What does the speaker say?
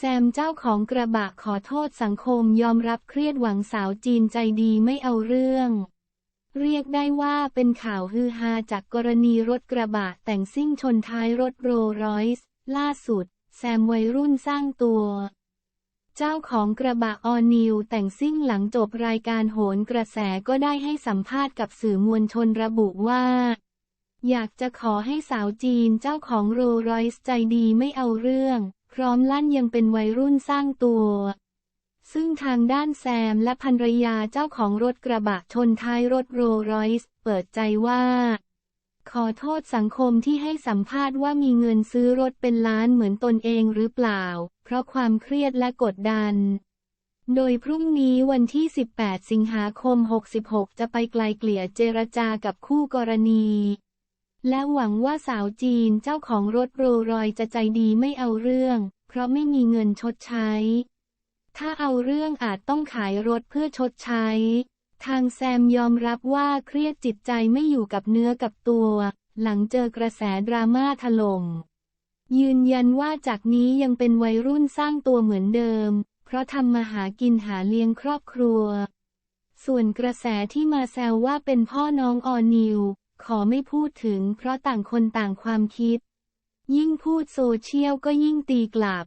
แซมเจ้าของกระบะขอโทษสังคมยอมรับเครียดหวังสาวจีนใจดีไม่เอาเรื่อง เรียกได้ว่าเป็นข่าวฮือฮาจากกรณีรถกระบะแต่งซิ่งชนท้ายรถโรลรอยซ์ล่าสุด แซมวัยรุ่นสร้างตัว เจ้าของกระบะออนิวแต่งซิ่งหลังจบรายการโหนกระแสก็ได้ให้สัมภาษณ์กับสื่อมวลชนระบุว่า อยากจะขอให้สาวจีนเจ้าของโรลรอยซ์ใจดีไม่เอาเรื่อง ร้อมลั่นยังเป็นวัยรุ่นสร้างตัว ซึ่งทางด้านแซมและภรรยาเจ้าของรถกระบะชนท้ายรถโรลรอยซ์เปิดใจว่า ขอโทษสังคมที่ให้สัมภาษณ์ว่ามีเงินซื้อรถเป็นล้านเหมือนตนเองหรือเปล่า เพราะความเครียดและกดดันโดยพรุ่งนี้วันที่ 18 สิงหาคม 66 จะไปไกลเกลี่ยเจรจากับคู่กรณี และหวังว่าสาวจีนเจ้าของรถโรลรอยจะใจดีไม่เอาเรื่อง เพราะไม่มีเงินชดใช้ ถ้าเอาเรื่องอาจต้องขายรถเพื่อชดใช้ ทางแซมยอมรับว่าเครียดจิตใจไม่อยู่กับเนื้อกับตัว หลังเจอกระแสดราม่าถล่ม ยืนยันว่าจากนี้ยังเป็นวัยรุ่นสร้างตัวเหมือนเดิม เพราะทำมาหากินหาเลี้ยงครอบครัว ส่วนกระแสที่มาแซวว่าเป็นพ่อน้องออนิว ขอไม่พูดถึงเพราะต่างคนต่างความคิด ยิ่งพูดโซเชียลก็ยิ่งตีกลับ